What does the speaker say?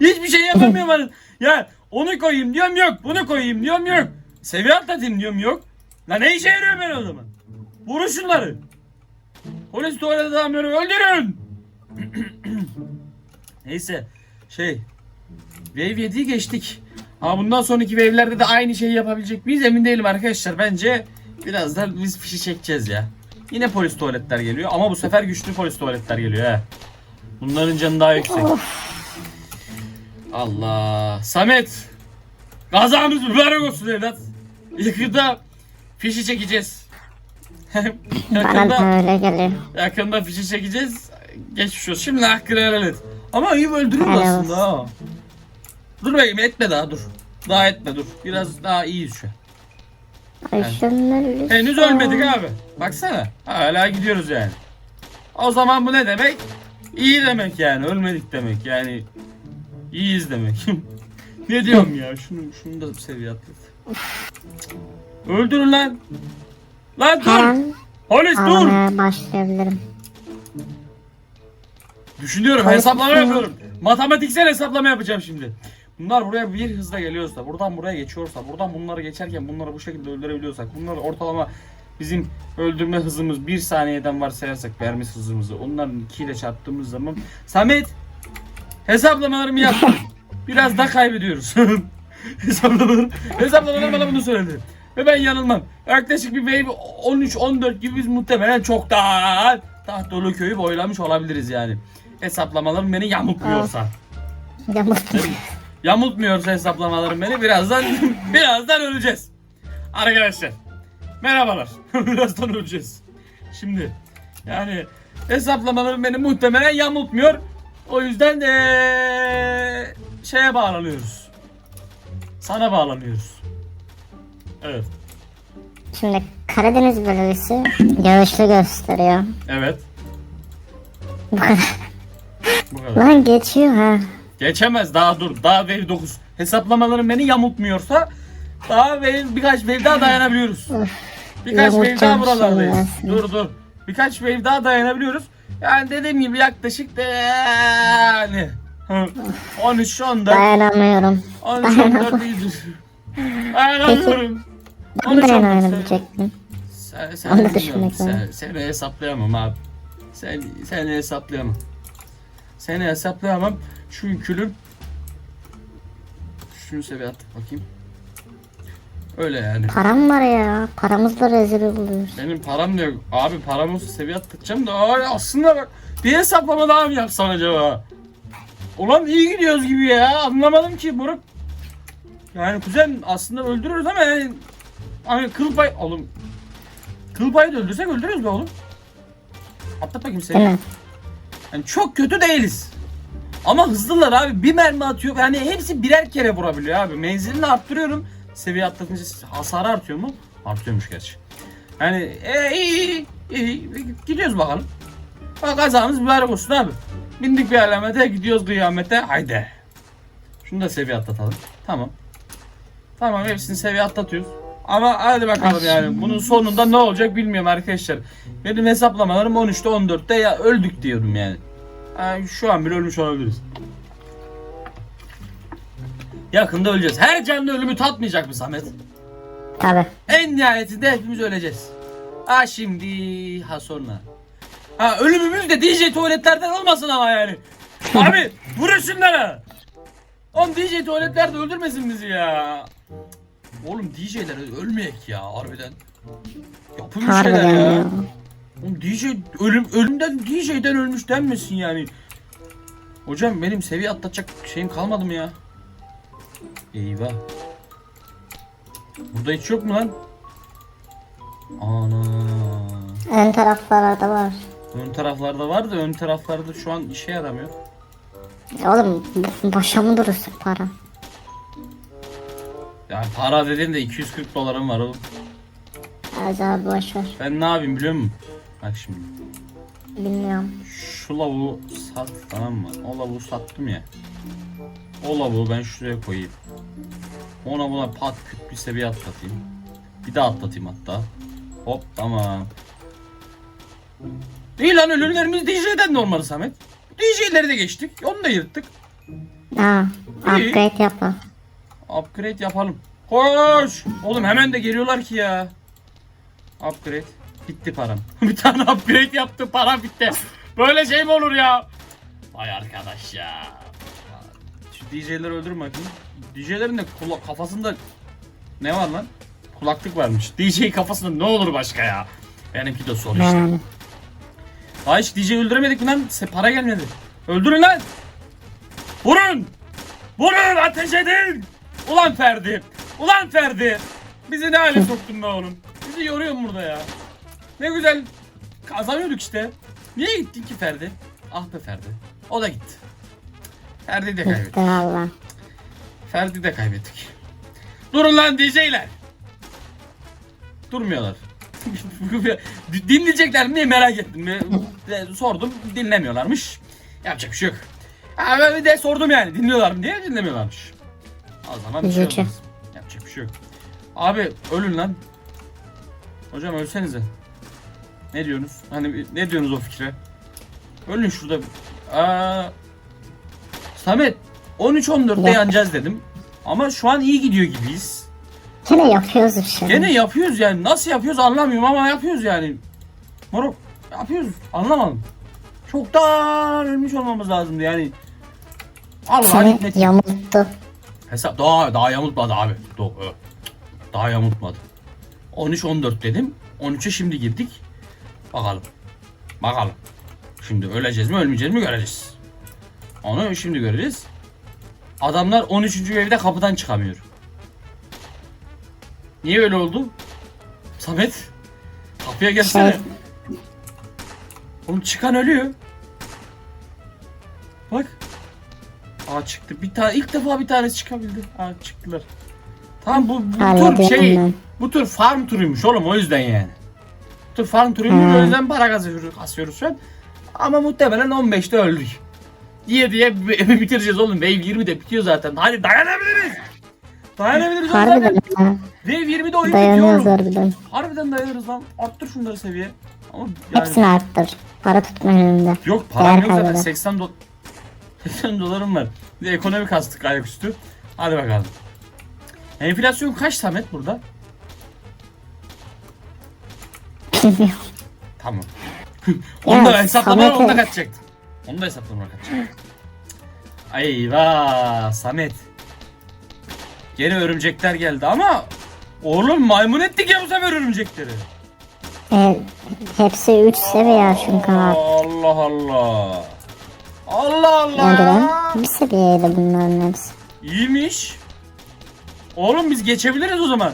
Hiçbir şey yapamıyorum. ya onu koyayım diyorum yok. Bunu koyayım diyorum yok. Seviye atlatayım diyorum yok. La ne işe yarıyor ben o zaman? Vurun şunları. Polis tuvalet adamları öldürün. Neyse şey Wave 7'yi geçtik. Ama bundan sonraki wave'lerde de aynı şeyi yapabilecek miyiz emin değilim arkadaşlar. Bence birazdan biz fişi çekeceğiz ya. Yine polis tuvaletler geliyor ama bu sefer güçlü polis tuvaletler geliyor he. Bunların canı daha yüksek. Allah. Samet. Kazamız mübarek olsun evlat. Yakında fişi çekeceğiz. Bana yakında, da öyle geliyor. yakında fişi çekeceğiz. Geçmiş olsun. Şimdi hakkını helal et. Ama iyi öldürür Helal aslında ha. Dur bakayım etme daha dur. Daha etme dur. Biraz daha iyiyiz şu an. Ay şunları Henüz ölmedik abi. Baksana. Hala gidiyoruz yani. O zaman bu ne demek? İyi demek yani. Ölmedik demek yani. İyiyiz demek. ne diyorum ya? Şunu, şunu da seviye atlat. Öldürün lan. Lan dur. Polis dur. başlayabilirim. Düşünüyorum hesaplama yapıyorum. Matematiksel hesaplama yapacağım şimdi. Bunlar buraya bir hızla geliyorsa, buradan buraya geçiyorsa, buradan bunları geçerken bunları bu şekilde öldürebiliyorsak, bunları ortalama bizim öldürme hızımız bir saniyeden varsayarsak vermiş hızımızı onların 2 ile çarptığımız zaman Samet hesaplamalarımı yap. Biraz da kaybediyoruz. hesaplamalarım, hesaplamalarım bana bunu söyledi. Ve ben yanılmam. Yaklaşık bir wave 13-14 gibi biz muhtemelen çok daha Tahtolu köyü boylamış olabiliriz yani. Hesaplamalarım beni yamultmuyorsa. Yamuk. Yamultmuyorsa hesaplamalarım beni birazdan birazdan öleceğiz. Arkadaşlar merhabalar. birazdan öleceğiz. Şimdi yani hesaplamalarım beni muhtemelen yamultmuyor. O yüzden eee şeye bağlanıyoruz. Sana bağlanıyoruz. Evet. Şimdi Karadeniz bölgesi yağışlı gösteriyor. Evet. Bu kadar. Bu kadar. Lan geçiyor ha. Geçemez daha dur. Daha wave 9. Hesaplamalarım beni yamultmuyorsa daha wave, birkaç wave daha dayanabiliyoruz. Birkaç wave daha Yamultacağım buralardayız. Dur dur. Birkaç wave daha dayanabiliyoruz. Yani dediğim gibi yaklaşık de yani 13 14 Dayanamıyorum. 13 14 iyidir. Dayanamıyorum. Ben 13 14 dayanabilecektim. sen, sen, Onu düşünmek sen, seni hesaplayamam abi. Sen, seni hesaplayamam. Seni hesaplayamam. Çünkü şunu seviye at bakayım. Öyle yani. Param var ya. Paramızla rezil oluyoruz. Benim param da yok. Abi param olsa seviye atlatacağım da ay aslında bak bir hesaplama daha mı yapsam acaba? Ulan iyi gidiyoruz gibi ya. Anlamadım ki Buruk. Yani kuzen aslında öldürürüz ama yani hani kıl pay oğlum kıl payı da öldürsek öldürürüz be oğlum. Atlat bakayım seni. mi? Yani çok kötü değiliz. Ama hızlılar abi. Bir mermi atıyor. Yani hepsi birer kere vurabiliyor abi. Menzilini arttırıyorum. Seviye atlatınca hasarı artıyor mu? Artıyormuş gerçi. Yani e, iyi, iyi, iyi. Gidiyoruz bakalım. Bak kazamız mübarek olsun abi. Bindik bir alamete gidiyoruz kıyamete. Haydi. Şunu da seviye atlatalım. Tamam. Tamam hepsini seviye atlatıyoruz. Ama hadi bakalım yani. Bunun sonunda ne olacak bilmiyorum arkadaşlar. Benim hesaplamalarım 13'te 14'te ya öldük diyorum yani. yani şu an bile ölmüş olabiliriz. Yakında öleceğiz. Her canlı ölümü tatmayacak mı Samet? Tabi. En nihayetinde hepimiz öleceğiz. Ha şimdi ha sonra. Ha ölümümüz de DJ tuvaletlerden olmasın ama yani. Abi vurun şunlara. Oğlum DJ tuvaletlerde öldürmesin bizi ya. Oğlum DJ'ler ölmeyek ya harbiden. Yapın bir şeyler ya. ya. Oğlum DJ ölüm ölümden DJ'den ölmüş denmesin yani. Hocam benim seviye atlatacak şeyim kalmadı mı ya? Eyvah. Burada hiç yok mu lan? Ana. Ön taraflarda var. Ön taraflarda var da ön taraflarda şu an işe yaramıyor. Oğlum boşa mı durursun para? Yani para dediğin de 240 dolarım var oğlum. Acaba boş ver. Ben ne yapayım biliyor musun? Bak şimdi. Bilmiyorum. Şu lavuğu sat tamam mı? O lavuğu sattım ya. O lavuğu ben şuraya koyayım. Ona buna pat küt bir seviye atlatayım. Bir daha atlatayım hatta. Hop tamam. İyi lan ölümlerimiz DJ'den normal Samet. DJ'leri de geçtik. Onu da yırttık. Aa, upgrade yapalım. Upgrade yapalım. Koş. Oğlum hemen de geliyorlar ki ya. Upgrade. Bitti param. bir tane upgrade yaptı para bitti. Böyle şey mi olur ya? Vay arkadaş ya. DJ'leri öldürme bakayım. DJ'lerin de kula- kafasında ne var lan? Kulaklık varmış. DJ kafasında ne olur başka ya? Benimki de soru işte. Yani. Hiç DJ öldüremedik mi lan? Se para gelmedi. Öldürün lan! Vurun! Vurun! Ateş edin! Ulan Ferdi! Ulan Ferdi! Bizi ne hale soktun be oğlum? Bizi yoruyorsun burada ya. Ne güzel kazanıyorduk işte. Niye gittin ki Ferdi? Ah be Ferdi. O da gitti. Ferdi de kaybettik. Valla. Ferdi de kaybettik. Durun lan DJ'ler. Durmuyorlar. Dinleyecekler mi diye merak ettim. Sordum dinlemiyorlarmış. Yapacak bir şey yok. Ha, ben bir de sordum yani dinliyorlar mı diye dinlemiyorlarmış. O zaman bir şey olmaz. Yapacak bir şey yok. Abi ölün lan. Hocam ölsenize. Ne diyorsunuz? Hani ne diyorsunuz o fikre? Ölün şurada. Aa, Samet 13-14'te Ya. yanacağız dedim. Ama şu an iyi gidiyor gibiyiz. Gene yapıyoruz bir şey. Gene yapıyoruz yani. Nasıl yapıyoruz anlamıyorum ama yapıyoruz yani. Moruk yapıyoruz. Anlamadım. Çoktan ölmüş olmamız lazımdı yani. Allah Seni hikmet. yamulttu. Hesap daha daha yamultmadı abi. Do- ö. Daha yamultmadı. 13 14 dedim. 13'e şimdi girdik. Bakalım. Bakalım. Şimdi öleceğiz mi ölmeyeceğiz mi göreceğiz. Onu şimdi göreceğiz. Adamlar 13. evde kapıdan çıkamıyor. Niye öyle oldu? Samet. Kapıya gelsene. Şey- Oğlum çıkan ölüyor. Bak. Aa çıktı. Bir tane ilk defa bir tanesi çıkabildi. Aa çıktılar. Tamam bu, bu tur şey ben. bu tur farm turuymuş oğlum o yüzden yani. Bu tur farm turuymuş Hmm. o yüzden para kazanıyoruz, kasıyoruz şu an. Ama muhtemelen 15'te öldük. Diye diye bitireceğiz oğlum. Wave 20'de bitiyor zaten. Hadi dayanabiliriz. Dayanabiliriz oğlum Harbiden zaten. ha. Wave 20'de oyun bitiyor Dayanıyoruz oğlum. harbiden. Harbiden dayanırız lan. Arttır şunları seviye. Ama yani... Hepsini arttır. Para tutma önünde. Yok param Değer yok zaten kaybeder. 80 dolar 80 dolarım var. Bir de ekonomi kastık ayaküstü. Hadi bakalım. Enflasyon kaç Samet burada? Bilmiyorum. Tamam. onu da Ya, hesaplama Samet'e- onu da kaçacaktım. Onu da hesaplama kaçacaktım. Eyvah Samet. Gene örümcekler geldi ama oğlum maymun ettik ya bu sefer örümcekleri. E, hepsi 3 seviye kanal. Allah Allah. Allah Allah ya. ben bir seviyeydi bunların hepsi. İyiymiş. Oğlum biz geçebiliriz o zaman.